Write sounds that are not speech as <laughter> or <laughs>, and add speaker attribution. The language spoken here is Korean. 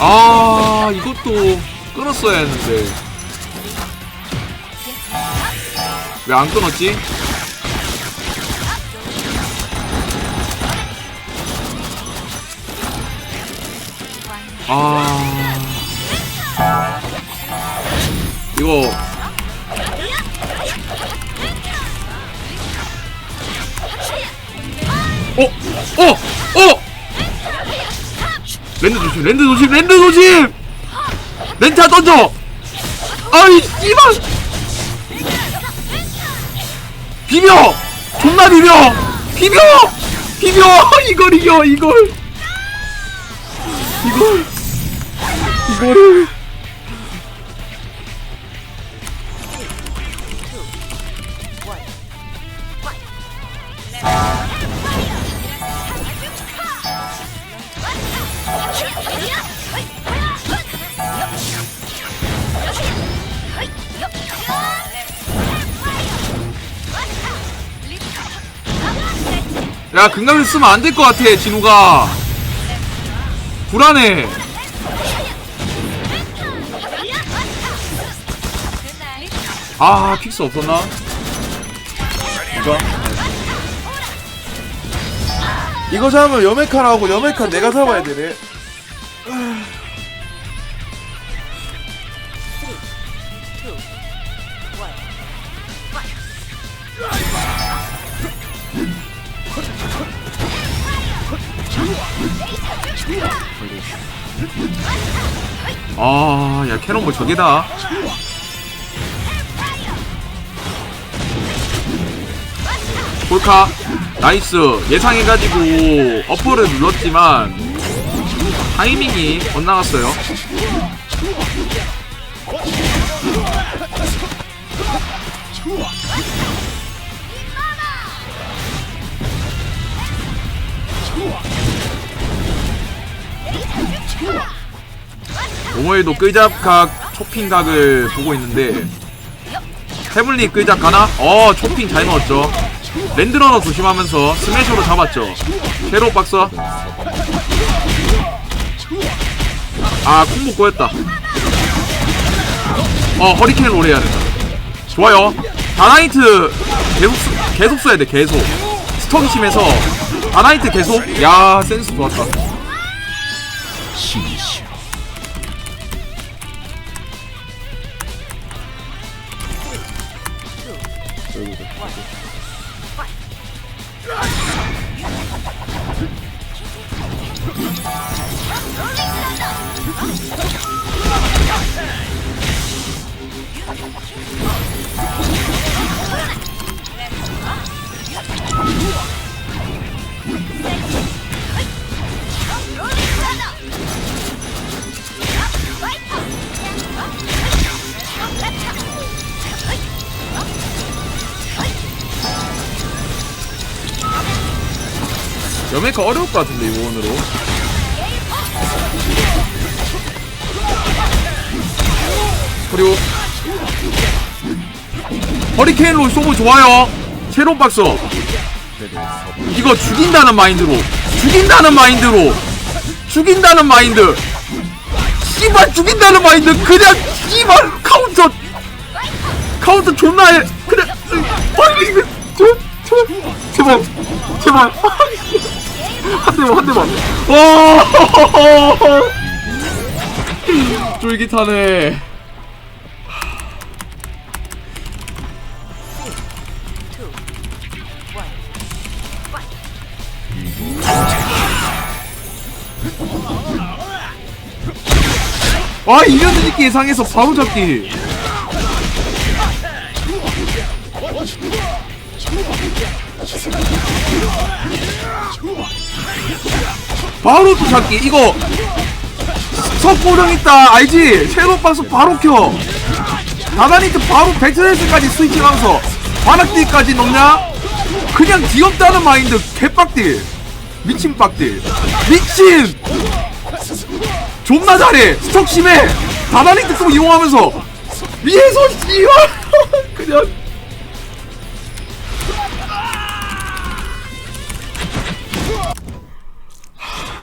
Speaker 1: 아 이것도 끊었어야 했는데 왜 안 끊었지? 아 이거 어? 어? 어? 랜드 조심 랜드 조심 랜드 조심! 렌타 던져! 아이 씨발! 비벼! 존나 비벼! 비벼! 비벼! <laughs> 이걸 이겨 이걸! 이걸! 이거 야 극강을 쓰면 안 될 것 같아 진우가. 불안해. 아 픽스 없었나?
Speaker 2: 이거? 이거 잡으면 여메카 나오고 여메카 내가 잡아야 되네
Speaker 1: 아 야 캐논 뭐 저게다. 볼카 나이스. 예상해가지고 어퍼를 눌렀지만 타이밍이 엇나갔어요. 오모에도 끌잡각 초핑각을 보고 있는데 해물리 끌잡 가나? 어 초핑 잘 넣었죠. 랜드러너 조심하면서 스매셔로 잡았죠. 쉐로 박서 아 콤보 꼬였다. 어 허리케인 롤 해야 된다. 좋아요. 다나이트 계속 쓰, 계속 써야 돼 계속. 스톡이 심해서. 다나이트 계속? 야 센스 좋았다. 여 메카 어려울 것 같은데 이번으로 그리고 허리케인 롤 소모 좋아요. 새로운 박서 이거 죽인다는 마인드로 죽인다는 마인드로 죽인다는 마인드. 씨발 죽인다는 마인드. 그냥 씨발 카운터. 카운터 존나 해. 그냥 아니 이거 제발 제발 한 대만 한 대만. 오! <laughs> 쫄깃하네. 와 이런 새끼 예상해서 바로 잡기 바로 또 잡기. 이거 석고령 있다. 알지? 새로 박스 바로 켜. 다다니트 바로 배트레스까지 스위칭하면서. 바닥딜까지 넣냐? 그냥 귀엽다는 마인드. 개빡딜. 미친 빡딜. 미친! 존나 잘해. 스톡 심해. 다다니트 또 이용하면서. 위에서 씨발 <laughs> 그냥